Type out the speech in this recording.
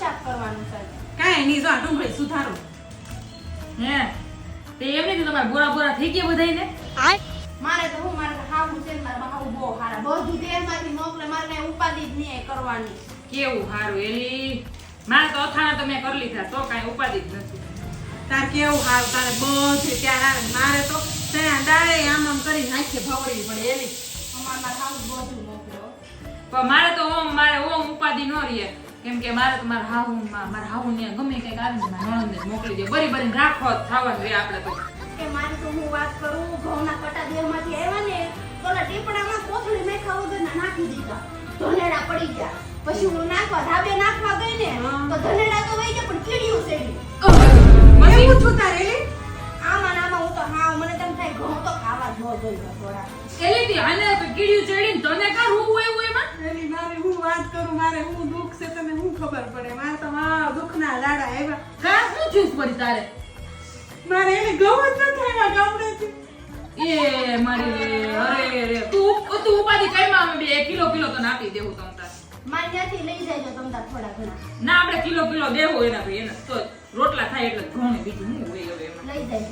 શાક કરવાનું છે. કાંઈ નહીં જો આ ડુંગળી સુધારો. હે? તે એમ નહીં તમારે બોરા બોરા થઈ ગયા બધાયને? મારે તો હું મારે હાવું છે મારે હાવું બહુ હારા. બધું દેરમાંથી મોકલે મારે કઈ ઉપાધિ જ નહીં કરવાની. કેવું હારું એલી? મારે તો અથાણા તો મેં કરી લીધા તો કાંઈ ઉપાધિ જ નથી. તાર કેવું હાલ તારે બધું ત્યાં આવે મારે તો ત્યાં દાળે આમ આમ કરી નાખીએ ભવડી પડે એલી. અમારે મારે હાવું બધું મોકલો પણ મારે તો ઓમ મારે ઓમ ઉપાધિ ન રહીએ કેમ કે મારે તો મારા હાહુ મારા હાહુ ને ગમે કંઈક આવીને મારા નણંદને મોકલી દે. બરી બરી રાખો જ થવાનું રે આપણે તો. કે મારે તો હું વાત કરું ઘઉંના કટા દેહમાંથી આવ્યા ને ઓલા ટીપડામાં કોથળી મેખા વગરના નાખી દીધા. ધનેડા પડી ગયા. પછી હું નાખવા ધાબે નાખવા ગઈ ને તો ધનેડા તો વહી ગયા પણ કીડીયું સેડી એવું છું તારે આમાં નામાં આમાં હું તો હા મને તેમ થાય ઘઉં તો ખાવા જો જોઈએ થોડા. એલી તી આને તો કીડ્યું ચડીને તને કા રૂવું એવું એમાં? એલી મારે હું વાત કરું મારે હું ખબર પડે. મારે તો હા દુઃખના લાડા આવ્યા. કા શું જ્યુસ પડી તારે? મારે એને ગૌ જ નથી આવ્યા ગામડેથી. એ મારી અરે રે. તું તું ઉપાધી કઈ માં બે કિલો કિલો તો નાખી દેવું તમ તાર. મારે ત્યાંથી લઈ જાય તમ તાર થોડા ઘણા. ના આપણે કિલો કિલો દેવો એના ભાઈ એને. તો રોટલા થાય એટલે ઘણું બીજું હું હોય હવે લઈ જાય